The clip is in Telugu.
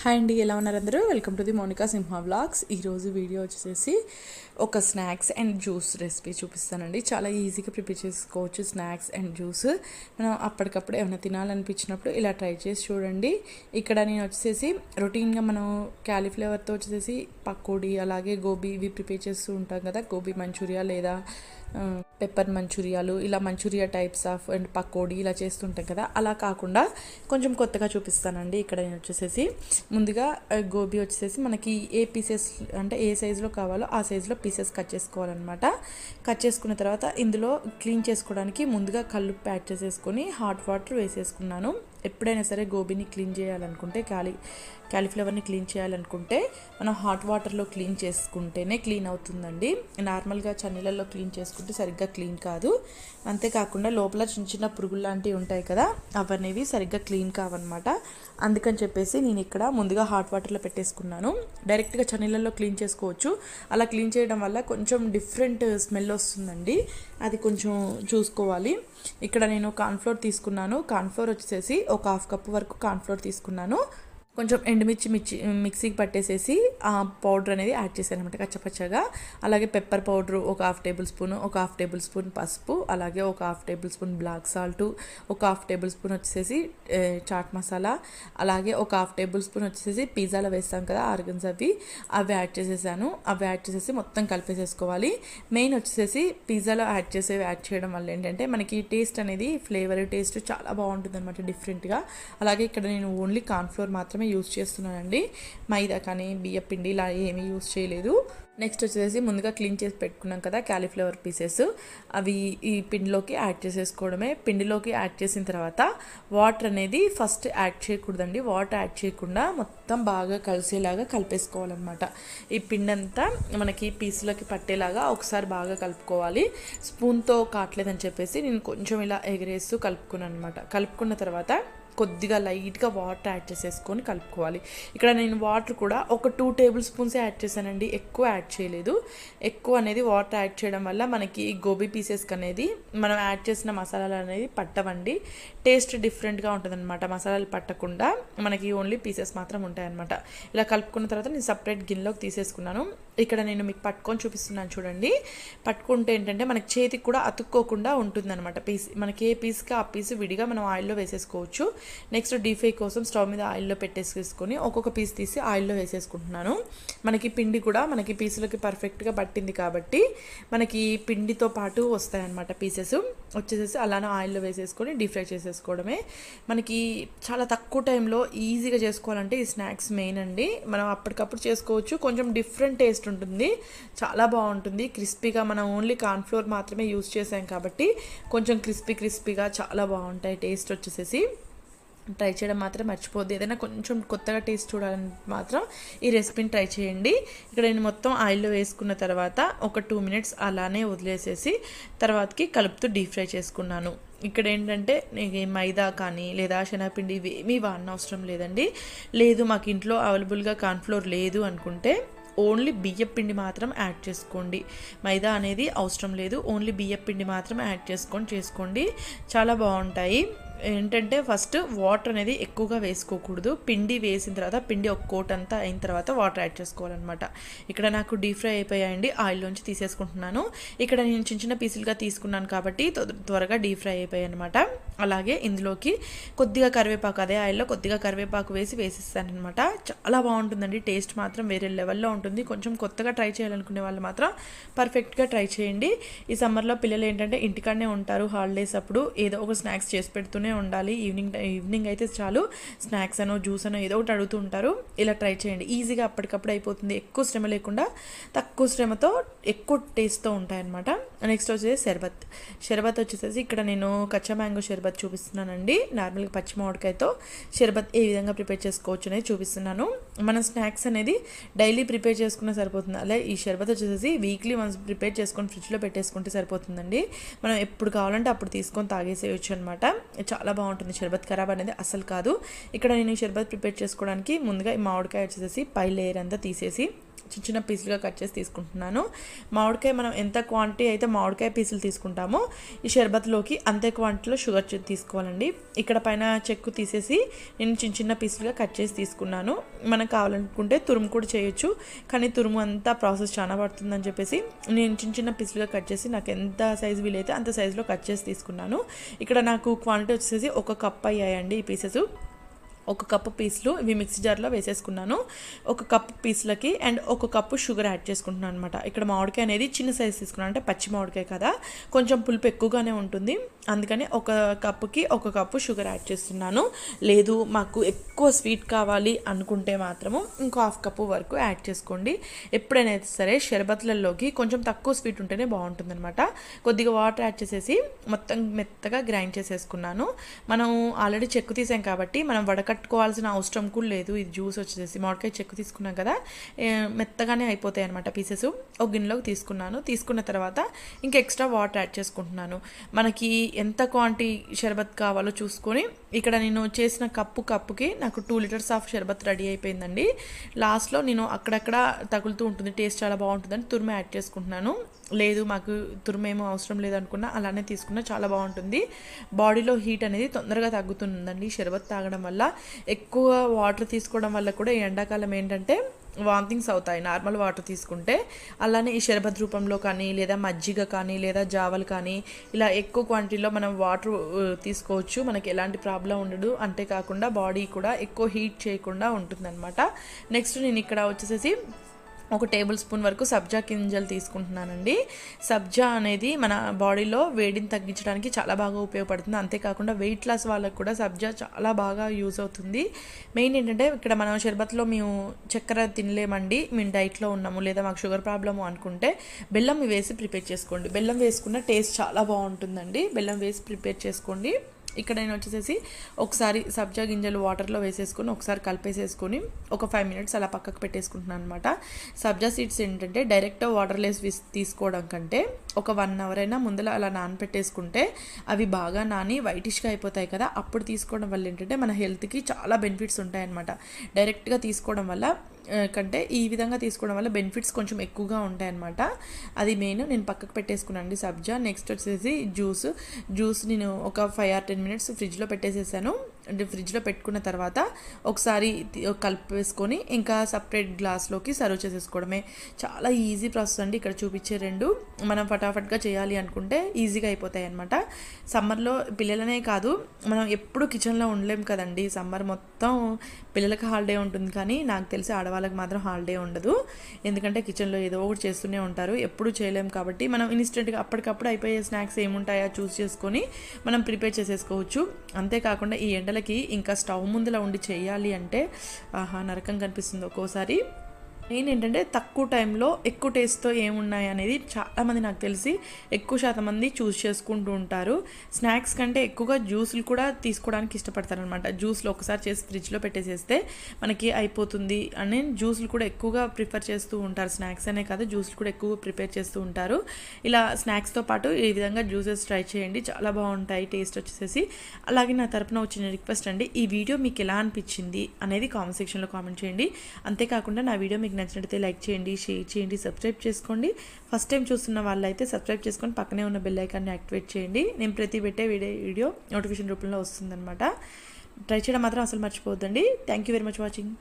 హాయ్ అండి ఎలా ఉన్నారు అందరూ? Welcome to the Monika Simha vlogs ఈరోజు వీడియో వచ్చేసి ఒక స్నాక్స్ అండ్ జ్యూస్ రెసిపీ చూపిస్తానండి. చాలా ఈజీగా ప్రిపేర్ చేసుకోవచ్చు స్నాక్స్ అండ్ జ్యూస్. మనం అప్పటికప్పుడు ఏమైనా తినాలనిపించినప్పుడు ఇలా ట్రై చేసి చూడండి. ఇక్కడ నేను వచ్చేసి రొటీన్గా మనం క్యాలీఫ్లవర్తో వచ్చేసి పకోడీ అలాగే గోబీ ఇవి ప్రిపేర్ చేస్తూ ఉంటాం కదా. గోబీ మంచూరియా లేదా పెప్పర్ మంచూరియాలు ఇలా Manchurian types of and pakodi ఇలా చేస్తుంటాం కదా అలా కాకుండా కొంచెం కొత్తగా చూపిస్తానండి ఇక్కడ నేను వచ్చేసేసి ముందుగా గోబీ వచ్చేసి మనకి ఏ పీసెస్ అంటే ఏ సైజులో కావాలో ఆ సైజులో పీసెస్ కట్ చేసుకోవాలన్నమాట కట్ చేసుకున్న తర్వాత ఇందులో క్లీన్ చేసుకోవడానికి ముందుగా కళ్ళు ప్యాక్ చేసేసుకొని హాట్ వాటర్ వేసేసుకున్నాను ఎప్పుడైనా సరే గోబీని క్లీన్ చేయాలనుకుంటే ఖాళీ క్యాలీఫ్లవర్ని క్లీన్ చేయాలనుకుంటే మనం హాట్ వాటర్లో క్లీన్ చేసుకుంటేనే క్లీన్ అవుతుందండి. నార్మల్గా చన్నీళ్ళల్లో క్లీన్ చేసుకుంటే సరిగ్గా క్లీన్ కాదు. అంతేకాకుండా లోపల చిన్న చిన్న పురుగులు లాంటివి ఉంటాయి కదా అవనేవి సరిగ్గా క్లీన్ కావన్నమాట. అందుకని చెప్పేసి నేను ఇక్కడ ముందుగా హాట్ వాటర్లో పెట్టేసుకున్నాను. డైరెక్ట్గా చన్నీళ్ళల్లో క్లీన్ చేసుకోవచ్చు. అలా క్లీన్ చేయడం వల్ల కొంచెం డిఫరెంట్ స్మెల్ వస్తుందండి. అది కొంచెం చూసుకోవాలి. ఇక్కడ నేను కాన్ఫ్లోర్ తీసుకున్నాను. కాన్ఫ్లోర్ వచ్చేసి ఒక హాఫ్ కప్ వరకు కాన్ఫ్లోర్ తీసుకున్నాను. కొంచెం ఎండుమిర్చి మిర్చి మిక్సీకి పట్టేసేసి ఆ పౌడర్ అనేది యాడ్ చేశాను అనమాట కచ్చపచ్చగా. అలాగే పెప్పర్ పౌడర్ ఒక హాఫ్ టేబుల్ స్పూన్ ఒక హాఫ్ టేబుల్ స్పూన్ పసుపు అలాగే ఒక half tablespoon black salt ఒక హాఫ్ టేబుల్ స్పూన్ వచ్చేసి చాట్ మసాలా అలాగే ఒక హాఫ్ టేబుల్ స్పూన్ వచ్చేసి పిజ్జాలో వేస్తాం కదా ఆర్గన్స్ అవి. అవి యాడ్ చేసేసాను. అవి యాడ్ చేసేసి మొత్తం కలిపేసేసుకోవాలి. మెయిన్ వచ్చేసి పిజ్జాలో యాడ్ చేసేవి యాడ్ చేయడం వల్ల ఏంటంటే మనకి టేస్ట్ అనేది ఫ్లేవర్ టేస్ట్ చాలా బాగుంటుంది అనమాట డిఫరెంట్గా. అలాగే ఇక్కడ నేను ఓన్లీ కార్న్ఫ్లోర్ మాత్రమే యూజ్ చేస్తున్నానండి. మైదా కానీ బియ్య పిండి ఇలా ఏమీ యూజ్ చేయలేదు. నెక్స్ట్ వచ్చేసి ముందుగా క్లీన్ చేసి పెట్టుకున్నాం కదా క్యాలీఫ్లవర్ పీసెస్ అవి ఈ పిండిలోకి యాడ్ చేసేసుకోవడమే. పిండిలోకి యాడ్ చేసిన తర్వాత వాటర్ అనేది ఫస్ట్ యాడ్ చేయకూడదండి. వాటర్ యాడ్ చేయకుండా మొత్తం బాగా కలిసేలాగా కలిపేసుకోవాలన్నమాట. ఈ పిండి అంతా మనకి పీసులకి పట్టేలాగా ఒకసారి బాగా కలుపుకోవాలి. స్పూన్తో కావట్లేదని చెప్పేసి నేను కొంచెం ఇలా ఎగరేస్తూ కలుపుకున్నాను అనమాట కలుపుకున్న తర్వాత కొద్దిగా లైట్గా వాటర్ యాడ్ చేసేసుకొని కలుపుకోవాలి. ఇక్కడ నేను వాటర్ కూడా ఒక టూ టేబుల్ స్పూన్స్ యాడ్ చేశానండి. ఎక్కువ యాడ్ యాడ్ చేయలేదు. ఎక్కువ అనేది వాటర్ యాడ్ చేయడం వల్ల మనకి గోబీ పీసెస్కి అనేది మనం యాడ్ చేసిన మసాలాలు అనేది పట్టవండి. టేస్ట్ డిఫరెంట్గా ఉంటుందన్నమాట. మసాలాలు పట్టకుండా మనకి ఓన్లీ పీసెస్ మాత్రం ఉంటాయన్నమాట. ఇలా కలుపుకున్న తర్వాత నేను సపరేట్ గిన్నెలోకి తీసేసుకున్నాను. ఇక్కడ నేను మీకు పట్టుకొని చూపిస్తున్నాను చూడండి. పట్టుకుంటే ఏంటంటే మనకి చేతికి కూడా అతుక్కోకుండా ఉంటుందన్నమాట. పీస్ మనకి ఏ పీస్కి ఆ పీస్ విడిగా మనం ఆయిల్లో వేసేసుకోవచ్చు. నెక్స్ట్ డీప్ ఫ్రై కోసం స్టవ్ మీద ఆయిల్లో పెట్టేసుకొని ఒక్కొక్క పీస్ తీసి ఆయిల్లో వేసేసుకుంటున్నాను. మనకి పిండి కూడా మనకి పీసులకి పర్ఫెక్ట్గా పట్టింది కాబట్టి మనకి పిండితో పాటు వస్తాయన్నమాట పీసెస్. వచ్చేసేసి అలానే ఆయిల్లో వేసేసుకొని డీప్ ఫ్రై చేసేసుకోవడమే. మనకి చాలా తక్కువ టైంలో ఈజీగా చేసుకోవాలంటే ఈ స్నాక్స్ మెయిన్ అండి. మనం అప్పటికప్పుడు చేసుకోవచ్చు. కొంచెం డిఫరెంట్ టేస్ట్ ఉంటుంది. చాలా బాగుంటుంది. క్రిస్పీగా మనం ఓన్లీ కార్న్ఫ్లోర్ మాత్రమే యూస్ చేసాం కాబట్టి కొంచెం క్రిస్పీ క్రిస్పీగా చాలా బాగుంటాయి టేస్ట్ వచ్చేసేసి. ట్రై చేయడం మాత్రం మర్చిపోద్దు ఏదైనా కొంచెం కొత్తగా టేస్ట్ చూడాలని మాత్రం ఈ రెసిపీని ట్రై చేయండి. ఇక్కడ నేను మొత్తం ఆయిల్లో వేసుకున్న తర్వాత ఒక టూ మినిట్స్ అలానే వదిలేసేసి తర్వాతకి కలుపుతూ డీప్ ఫ్రై చేసుకున్నాను. ఇక్కడ ఏంటంటే మైదా కానీ లేదా శనగపిండి ఇవి ఏమీ వాడిన అవసరం లేదండి. లేదు మాకు ఇంట్లో అవైలబుల్గా కార్న్ఫ్లోర్ లేదు అనుకుంటే ఓన్లీ బియ్యం పిండి మాత్రం యాడ్ చేసుకోండి. మైదా అనేది అవసరం లేదు. ఓన్లీ బియ్యం పిండి మాత్రం యాడ్ చేసుకొని చేసుకోండి. చాలా బాగుంటాయి. ఏంటంటే ఫస్ట్ వాటర్ అనేది ఎక్కువగా వేసుకోకూడదు. పిండి వేసిన తర్వాత పిండి ఒక కోట్ అంతా అయిన తర్వాత వాటర్ యాడ్ చేసుకోవాలన్నమాట. ఇక్కడ నాకు డీప్ ఫ్రై అయిపోయాయండి. ఆయిల్లోంచి తీసేసుకుంటున్నాను. ఇక్కడ నేను చిన్న చిన్న పీసులుగా తీసుకున్నాను కాబట్టి త్వరగా డీప్ ఫ్రై అయిపోయాయి అనమాట అలాగే ఇందులోకి కొద్దిగా కరివేపాకు అదే ఆయిల్లో కొద్దిగా కరివేపాకు వేసి వేసిస్తాను అనమాట చాలా బాగుంటుందండి. టేస్ట్ మాత్రం వేరే లెవెల్లో ఉంటుంది. కొంచెం కొత్తగా ట్రై చేయాలనుకునే వాళ్ళు మాత్రం పర్ఫెక్ట్గా ట్రై చేయండి. ఈ సమ్మర్లో పిల్లలు ఏంటంటే ఇంటికాడనే ఉంటారు. హాలిడేస్ అప్పుడు ఏదో ఒక స్నాక్స్ చేసి పెడుతూనే ఉండాలి. ఈవినింగ్ టై- ఈవినింగ్ అయితే చాలు స్నాక్స్ అనో జ్యూస్ అనో ఏదో ఒకటి అడుగుతూ ఉంటారు. ఇలా ట్రై చేయండి. ఈజీగా అప్పటికప్పుడు అయిపోతుంది. ఎక్కువ శ్రమ లేకుండా తక్కువ శ్రమతో ఎక్కువ టేస్ట్తో ఉంటాయన్నమాట. నెక్స్ట్ వచ్చేసి షర్బత్. షర్బత్ వచ్చేసేసి ఇక్కడ నేను కచ్చా మ్యాంగో షర్బత్ చూపిస్తున్నానండి. నార్మల్గా పచ్చి మామిడికాయతో షర్బత్ ఏ విధంగా ప్రిపేర్ చేసుకోవచ్చు అనేది చూపిస్తున్నాను. మన స్నాక్స్ అనేది డైలీ ప్రిపేర్ చేసుకున్న సరిపోతుంది? అలా ఈ షర్బత్ వచ్చేసి వీక్లీ వన్స్ ప్రిపేర్ చేసుకొని ఫ్రిడ్జ్లో పెట్టేసుకుంటే సరిపోతుందండి. మనం ఎప్పుడు కావాలంటే అప్పుడు తీసుకొని తాగేసేయచ్చు అనమాట చాలా బాగుంటుంది షర్బత్. ఖరాబ్ అనేది అసలు కాదు. ఇక్కడ నేను ఈ షర్బత్ ప్రిపేర్ చేసుకోవడానికి ముందుగా ఈ మామిడికాయ వచ్చేసి పై లేయర్ అంతా తీసేసి చిన్న చిన్న పీసులుగా కట్ చేసి తీసుకుంటున్నాను. మామిడికాయ మనం ఎంత క్వాంటిటీ అయితే మామిడికాయ పీసులు తీసుకుంటామో ఈ షర్బత్లోకి అంతే క్వాంటిటీలో షుగర్ తీసుకోవాలండి. ఇక్కడ పైన చెక్కు తీసేసి నేను చిన్న చిన్న పీసులుగా కట్ చేసి తీసుకున్నాను. మనకు కావాలనుకుంటే తురుము కూడా చేయొచ్చు. కానీ తురుము అంతా ప్రాసెస్ చాలా పడుతుందని చెప్పేసి నేను చిన్న చిన్న పీసులుగా కట్ చేసి నాకు ఎంత సైజు వీలైతే అంత సైజులో కట్ చేసి తీసుకున్నాను. ఇక్కడ నాకు క్వాంటిటీ వచ్చేసి ఒక కప్ అయ్యాయండి ఈ పీసెస్ ఒక కప్పు పీసులు ఇవి మిక్సీ జార్లో వేసేసుకున్నాను. ఒక కప్పు పీసులకి అండ్ ఒక కప్పు షుగర్ యాడ్ చేసుకుంటున్నాను అనమాట ఇక్కడ మామిడికాయ అనేది చిన్న సైజ్ తీసుకున్నాను. అంటే పచ్చి మామిడికాయ కదా. కొంచెం పులుపు ఎక్కువగానే ఉంటుంది. అందుకని ఒక కప్పుకి ఒక కప్పు షుగర్ యాడ్ చేస్తున్నాను. లేదు మాకు ఎక్కువ స్వీట్ కావాలి అనుకుంటే మాత్రము ఇంకో హాఫ్ కప్పు వరకు యాడ్ చేసుకోండి. ఎప్పుడైనా సరే షర్బత్లలోకి కొంచెం తక్కువ స్వీట్ ఉంటేనే బాగుంటుందన్నమాట. కొద్దిగా వాటర్ యాడ్ చేసేసి మొత్తం మెత్తగా గ్రైండ్ చేసేసుకున్నాను. మనం ఆల్రెడీ చెక్కు తీసాం కాబట్టి మనం కట్టుకోవాల్సిన అవసరం కూడా లేదు. ఇది జ్యూస్ వచ్చేసి మామిడికాయ చెక్కు తీసుకున్నాం కదా మెత్తగానే అయిపోతాయి అనమాట పీసెస్ ఒక గిన్నెలోకి తీసుకున్నాను. తీసుకున్న తర్వాత ఇంకా ఎక్స్ట్రా వాటర్ యాడ్ చేసుకుంటున్నాను. మనకి ఎంత క్వాంటిటీ షర్బత్ కావాలో చూసుకొని ఇక్కడ నేను చేసిన కప్పు కప్పుకి నాకు two litres of sharbat ready అయిపోయిందండి. లాస్ట్లో నేను అక్కడక్కడ తగులుతూ ఉంటుంది. టేస్ట్ చాలా బాగుంటుందని తురుము యాడ్ చేసుకుంటున్నాను. లేదు మాకు తురుమేమో అవసరం లేదనుకున్నా అలానే తీసుకున్నా చాలా బాగుంటుంది. బాడీలో హీట్ అనేది తొందరగా తగ్గుతుందండి షర్బత్ తాగడం వల్ల. ఎక్కువ వాటర్ తీసుకోవడం వల్ల కూడా ఈ ఎండాకాలం ఏంటంటే వామిటింగ్స్ అవుతాయి నార్మల్ వాటర్ తీసుకుంటే. అలానే ఈ షర్బత్ రూపంలో కానీ లేదా మజ్జిగ కానీ లేదా జావలు కానీ ఇలా ఎక్కువ క్వాంటిటీలో మనం వాటర్ తీసుకోవచ్చు. మనకి ఎలాంటి ప్రాబ్లం ఉండదు. అంతేకాకుండా బాడీ కూడా ఎక్కువ హీట్ చేయకుండా ఉంటుందన్నమాట. నెక్స్ట్ నేను ఇక్కడ వచ్చేసేసి ఒక టేబుల్ స్పూన్ వరకు సబ్జా గింజలు తీసుకుంటున్నానండి. సబ్జా అనేది మన బాడీలో వేడిని తగ్గించడానికి చాలా బాగా ఉపయోగపడుతుంది. అంతేకాకుండా వెయిట్ లాస్ వాళ్ళకు కూడా సబ్జా చాలా బాగా యూజ్ అవుతుంది. మెయిన్ ఏంటంటే ఇక్కడ మనం షర్బత్లో మేము చక్కెర తినలేమండి. మేము డైట్లో ఉన్నాము లేదా మాకు షుగర్ ప్రాబ్లము అనుకుంటే బెల్లం వేసి ప్రిపేర్ చేసుకోండి. బెల్లం వేసుకున్న టేస్ట్ చాలా బాగుంటుందండి. బెల్లం వేసి ప్రిపేర్ చేసుకోండి. ఇక్కడ నేను వచ్చేసేసి ఒకసారి సబ్జా గింజలు వాటర్లో వేసేసుకొని ఒకసారి కలిపేసేసుకొని ఒక ఫైవ్ మినిట్స్ అలా పక్కకు పెట్టేసుకుంటున్నాను అనమాట సబ్జా సీడ్స్ ఏంటంటే డైరెక్ట్ వాటర్లెస్ విస్ తీసుకోవడం కంటే ఒక వన్ అవర్ అయినా ముందర అలా నానపెట్టేసుకుంటే అవి బాగా నాని వైటిష్గా అయిపోతాయి కదా. అప్పుడు తీసుకోవడం వల్ల ఏంటంటే మన హెల్త్కి చాలా బెనిఫిట్స్ ఉంటాయన్నమాట. డైరెక్ట్గా తీసుకోవడం వల్ల కంటే ఈ విధంగా తీసుకోవడం వల్ల బెనిఫిట్స్ కొంచెం ఎక్కువగా ఉంటాయన్నమాట. అది మెయిన్. నేను పక్కకు పెట్టేసుకున్నాను సబ్జా. నెక్స్ట్ వచ్చేసి జ్యూస్. జ్యూస్ నేను ఒక ఫైవ్ ఆర్ టెన్ మినిట్స్ ఫ్రిడ్జ్లో పెట్టేసేసాను. అంటే ఫ్రిడ్జ్లో పెట్టుకున్న తర్వాత ఒకసారి కలిపేసుకొని ఇంకా సపరేట్ గ్లాస్లోకి సర్వ్ చేసేసుకోవడమే. చాలా ఈజీ ప్రాసెస్ అండి ఇక్కడ చూపించే రెండు. మనం ఫటాఫట్గా చేయాలి అనుకుంటే ఈజీగా అయిపోతాయి అనమాట సమ్మర్లో పిల్లలనే కాదు మనం ఎప్పుడు కిచెన్లో ఉండలేం కదండి. సమ్మర్ మొత్తం పిల్లలకి హాలిడే ఉంటుంది కానీ నాకు తెలిసి ఆడవాళ్ళకి మాత్రం హాలిడే ఉండదు. ఎందుకంటే కిచెన్లో ఏదో ఒకటి చేస్తూనే ఉంటారు. ఎప్పుడు చేయలేం కాబట్టి మనం ఇన్స్టెంట్గా అప్పటికప్పుడు అయిపోయే స్నాక్స్ ఏముంటాయో చూస్ చేసుకొని మనం ప్రిపేర్ చేసేసుకోవచ్చు. అంతేకాకుండా ఈ బిడ్డలకి ఇంకా స్టవ్ ముందులా ఉండి చేయాలి అంటే ఆహా నరకం కనిపిస్తుంది ఒక్కోసారి. నేను ఏంటంటే తక్కువ టైంలో ఎక్కువ టేస్ట్తో ఏమున్నాయి అనేది చాలామంది నాకు తెలిసి ఎక్కువ శాతం మంది చూస్ చేసుకుంటూ ఉంటారు. స్నాక్స్ కంటే ఎక్కువగా జ్యూసులు కూడా తీసుకోవడానికి ఇష్టపడతారనమాట. జ్యూస్లు ఒకసారి చేసి ఫ్రిడ్జ్లో పెట్టేసేస్తే మనకి అయిపోతుంది అని జ్యూస్లు కూడా ఎక్కువగా ప్రిఫర్ చేస్తూ ఉంటారు. స్నాక్స్ అనే కాదు జ్యూస్లు కూడా ఎక్కువగా ప్రిపేర్ చేస్తూ ఉంటారు. ఇలా స్నాక్స్తో పాటు ఈ విధంగా జ్యూసెస్ ట్రై చేయండి. చాలా బాగుంటాయి టేస్ట్ వచ్చేసేసి. అలాగే నా తరపున వచ్చిన రిక్వెస్ట్ అండి ఈ వీడియో మీకు ఎలా అనిపించింది అనేది కామెంట్ సెక్షన్లో కామెంట్ చేయండి. అంతేకాకుండా నా వీడియో మీకు మీకు నచ్చినట్లయితే లైక్ చేయండి షేర్ చేయండి సబ్స్క్రైబ్ చేసుకోండి. ఫస్ట్ టైం చూస్తున్న వాళ్ళైతే సబ్స్క్రైబ్ చేసుకొని పక్కనే ఉన్న బెల్ ఐకాన్ని యాక్టివేట్ చేయండి. నేను ప్రతి పెట్టే వీడియో వీడియో నోటిఫికేషన్ రూపంలో వస్తుందన్నమాట. ట్రై చేయడం మాత్రం అసలు మర్చిపోవద్దండి. Thank you very much watching